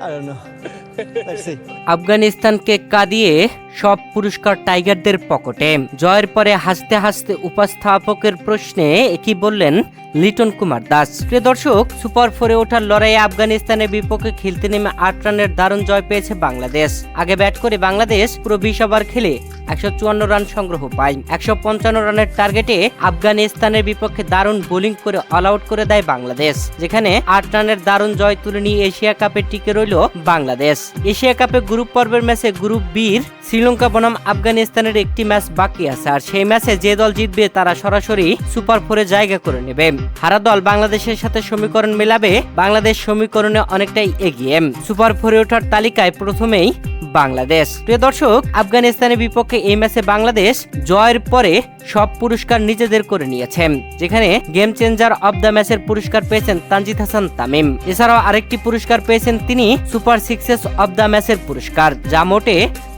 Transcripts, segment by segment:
I don't know. আফগানিস্তানকে কাঁদিয়ে সব পুরস্কার টাইগারদের পকেটে। জয়ের পরে হাসতে হাসতে উপস্থাপকের প্রশ্নে একই বললেন লিটন কুমার দাস। প্রিয় দর্শক, সুপার ফোরে ওঠার লড়াইয়ে আফগানিস্তানের বিপক্ষে খেলতে নেমে আট রানের দারুণ জয় পেয়েছে বাংলাদেশ। আগে ব্যাট করে বাংলাদেশ পুরো বিশ ওভার খেলে একশো চুয়ান্ন রান সংগ্রহ পায়। একশো পঞ্চান্ন রানের টার্গেটে আফগানিস্তানের বিপক্ষে দারুণ বোলিং করে অল আউট করে দেয় বাংলাদেশ, যেখানে আট রানের দারুণ জয় তুলে নিয়ে এশিয়া কাপে টিকে রইল বাংলাদেশ। এশিয়া কাপে গ্রুপ পর্বের ম্যাচে গ্রুপ বির শ্রীলঙ্কা বনাম আফগানিস্তানের একটি ম্যাচ বাকি আছে, আর সেই ম্যাচে যে দল জিতবে তারা সরাসরি সুপার ফোরে জায়গা করে নেবে। হারা দল বাংলাদেশের সাথে সমীকরণ মেলাবে, বাংলাদেশ সমীকরণে অনেকটাই এগিয়ে। সুপার ফোরে ওঠার তালিকায় প্রথমেই বাংলাদেশ। প্রিয় দর্শক, আফগানিস্তানের বিপক্ষে এই ম্যাচে বাংলাদেশ জয়ের পরে সব পুরস্কার নিজেদের করে নিয়েছেন যেখানে গেম চেঞ্জার অব দ্য ম্যাচের পুরস্কার পেয়েছেন তানজিদ হাসান তামিম। এছাড়াও আরেকটি পুরস্কার পেয়েছেন তিনি সুপার সিক্সেস অব দ্য ম্যাচের পুরস্কার, যা মোটে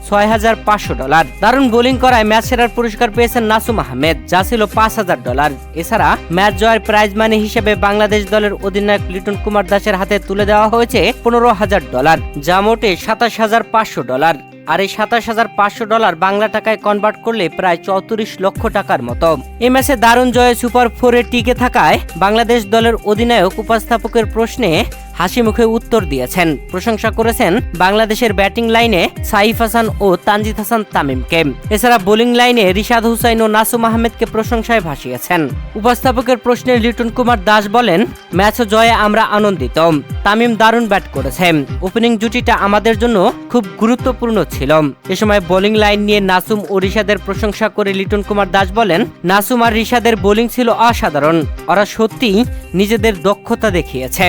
ছয় হাজার পাঁচশো ডলার। দারুণ বোলিং করায় ম্যাচ সেরার পুরস্কার পেয়েছেন নাসুম আহমেদ, যা ছিল পাঁচ হাজার ডলার। এছাড়া ম্যাচ জয়ের প্রাইজ মানি হিসেবে বাংলাদেশ দলের অধিনায়ক লিটন কুমার দাসের হাতে তুলে দেওয়া হয়েছে পনেরো হাজার ডলার, যা মোটে সাতাশ হাজার পাঁচশো ডলার। আর এই সাতাশ হাজার পাঁচশো ডলার বাংলা টাকায় কনভার্ট করলে প্রায় চৌত্রিশ লক্ষ টাকার মতো। এই ম্যাচে দারুণ জয়ে সুপার ফোরে টিকে থাকায় বাংলাদেশ দলের অধিনায়ক, উপস্থাপকের প্রশ্নে হাসি মুখে উত্তর দিয়েছেন। প্রশংসা করেছেন বাংলাদেশের ব্যাটিং লাইনে সাইফ হাসান ও তানজিদ হাসান তামিমকে। এছাড়া বোলিং লাইনে রিশাদ হুসাইন ও নাসুম আহমেদকে প্রশংসায় ভাসিয়েছেন। উপস্থাপকের প্রশ্নে লিটন কুমার দাস বলেন, ম্যাচ জয়ে আমরা আনন্দিত। তামিম দারুণ ব্যাট করেছেন ওপেনিং জুটিটা আমাদের জন্য খুব গুরুত্বপূর্ণ ছিল। এ সময় বোলিং লাইন নিয়ে নাসুম ও রিশাদের প্রশংসা করে লিটন কুমার দাস বলেন, নাসুম আর রিশাদের বোলিং ছিল অসাধারণ। ওরা সত্যিই নিজেদের দক্ষতা দেখিয়েছে।